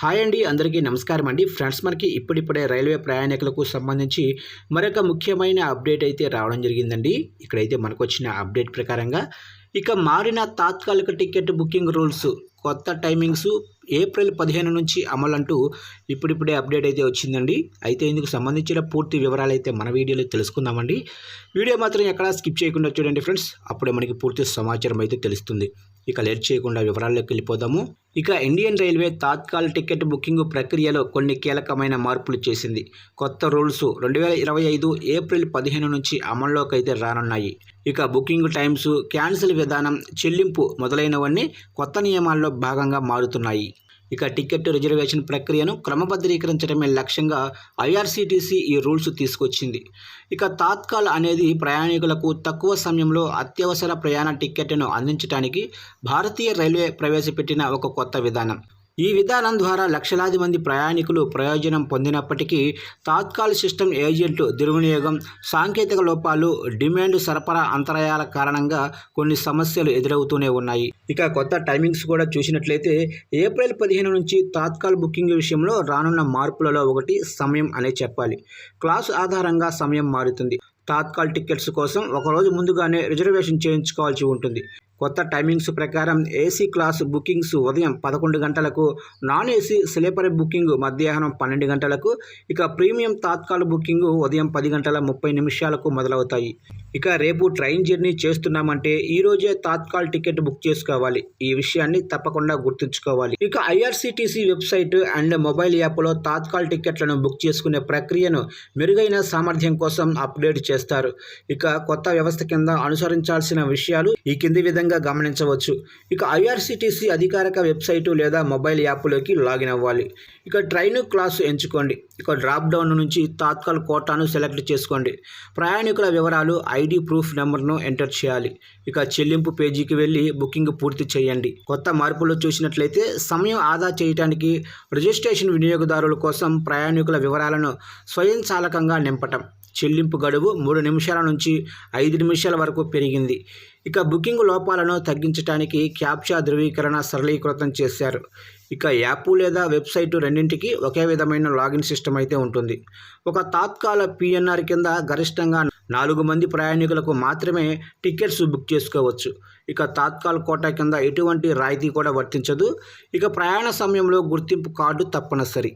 Hi అండి అందరికీ నమస్కారం అండి. ఫ్రెండ్స్ మనకి ఇప్పుడిప్పుడే రైల్వే ప్రయాణికులకు సంబంధించి మరొక ముఖ్యమైన అప్డేట్ అయితే రావడం జరిగిందండి. ఇక్కడైతే మనకు వచ్చిన అప్డేట్ ప్రకారంగా ఇక మారిన తాత్కాలిక టికెట్ బుకింగ్ రూల్స్ కొత్త టైమింగ్స్ ఏప్రిల్ పదిహేను నుంచి అమలు అంటూ ఇప్పుడిప్పుడే అప్డేట్ అయితే వచ్చిందండి. అయితే ఇందుకు సంబంధించిన పూర్తి వివరాలు అయితే మన వీడియోలో తెలుసుకుందామండి. వీడియో మాత్రం ఎక్కడా స్కిప్ చేయకుండా చూడండి ఫ్రెండ్స్. అప్పుడే మనకి పూర్తి సమాచారం అయితే తెలుస్తుంది. ఇక లేట్ చేయకుండా వివరాల్లోకి వెళ్ళిపోదాము. ఇక ఇండియన్ రైల్వే తాత్కాల టికెట్ బుకింగ్ ప్రక్రియలో కొన్ని కీలకమైన మార్పులు చేసింది. కొత్త రూల్స్ రెండు వేల ఇరవై ఐదు ఏప్రిల్ పదిహేను నుంచి అమల్లోకి అయితే రానున్నాయి. ఇక బుకింగ్ టైమ్స్ క్యాన్సిల్ విధానం చెల్లింపు మొదలైనవన్నీ కొత్త నియమాల్లో భాగంగా మారుతున్నాయి. ఇక టికెట్ రిజర్వేషన్ ప్రక్రియను క్రమబద్ధీకరించడమే లక్ష్యంగా ఐఆర్సీటీసీ ఈ రూల్స్ తీసుకొచ్చింది. ఇక తాత్కాల్ అనేది ప్రయాణికులకు తక్కువ సమయంలో అత్యవసర ప్రయాణ టికెట్ను అందించడానికి భారతీయ రైల్వే ప్రవేశపెట్టిన ఒక కొత్త విధానం. ఈ విధానం ద్వారా లక్షలాది మంది ప్రయాణికులు ప్రయోజనం పొందినప్పటికీ తాత్కాల్ సిస్టమ్ ఏజెంట్లు దుర్వినియోగం సాంకేతిక లోపాలు డిమాండ్ సరఫరా అంతరాయాల కారణంగా కొన్ని సమస్యలు ఎదురవుతూనే ఉన్నాయి. ఇక కొత్త టైమింగ్స్ కూడా చూసినట్లయితే ఏప్రిల్ పదిహేను నుంచి తాత్కాల్ బుకింగ్ విషయంలో రానున్న మార్పులలో ఒకటి సమయం అనే చెప్పాలి. క్లాస్ ఆధారంగా సమయం మారుతుంది. తాత్కాల్ టికెట్స్ కోసం ఒకరోజు ముందుగానే రిజర్వేషన్ చేయించుకోవాల్సి ఉంటుంది. కొత్త టైమింగ్స్ ప్రకారం ఏసీ క్లాస్ బుకింగ్స్ ఉదయం పదకొండు గంటలకు నాన్ ఏసీ స్లీపర్ బుకింగ్ మధ్యాహ్నం పన్నెండు గంటలకు ఇక ప్రీమియం తాత్కాల బుకింగ్ ఉదయం పది గంటల ముప్పై నిమిషాలకు మొదలవుతాయి. ఇక రేపు ట్రైన్ జర్నీ చేస్తున్నామంటే ఈరోజే తాత్కాల్ టికెట్ బుక్ చేసుకోవాలి. ఈ విషయాన్ని తప్పకుండా గుర్తుంచుకోవాలి. ఇక ఐఆర్సిటీసీ వెబ్సైట్ అండ్ మొబైల్ యాప్లో తాత్కాల్ టికెట్లను బుక్ చేసుకునే ప్రక్రియను మెరుగైన సామర్థ్యం కోసం అప్డేట్ చేస్తారు. ఇక కొత్త వ్యవస్థ కింద అనుసరించాల్సిన విషయాలు ఈ కింది విధంగా విధంగా గమనించవచ్చు. ఇక ఐఆర్సిటీసీ అధికారిక వెబ్సైటు లేదా మొబైల్ యాప్లోకి లాగిన్ అవ్వాలి. ఇక ట్రైన్ క్లాసు ఎంచుకోండి. ఇక డ్రాప్ డౌన్ నుంచి తాత్కాల్ కోటాను సెలెక్ట్ చేసుకోండి. ప్రయాణికుల వివరాలు ఐడి ప్రూఫ్ నెంబర్ను ఎంటర్ చేయాలి. ఇక చెల్లింపు పేజీకి వెళ్ళి బుకింగ్ పూర్తి చేయండి. కొత్త మార్పులు చూసినట్లయితే సమయం ఆదా చేయడానికి రిజిస్ట్రేషన్ వినియోగదారుల కోసం ప్రయాణికుల వివరాలను స్వయంచాలకంగా నింపటం. చెల్లింపు గడువు మూడు నిమిషాల నుంచి ఐదు నిమిషాల వరకు పెరిగింది. ఇక బుకింగ్ లోపాలను తగ్గించడానికి క్యాప్చా ధృవీకరణ సరళీకృతం చేశారు. ఇక యాప్ లేదా వెబ్సైటు రెండింటికి ఒకే విధమైన లాగిన్ సిస్టమ్ అయితే ఉంటుంది. ఒక తాత్కాల పిఎన్ఆర్ కింద గరిష్టంగా నాలుగు మంది ప్రయాణికులకు మాత్రమే టికెట్స్ బుక్ చేసుకోవచ్చు. ఇక తాత్కాల్ కోటా కింద ఎటువంటి రాయితీ కూడా వర్తించదు. ఇక ప్రయాణ సమయంలో గుర్తింపు కార్డు తప్పనిసరి.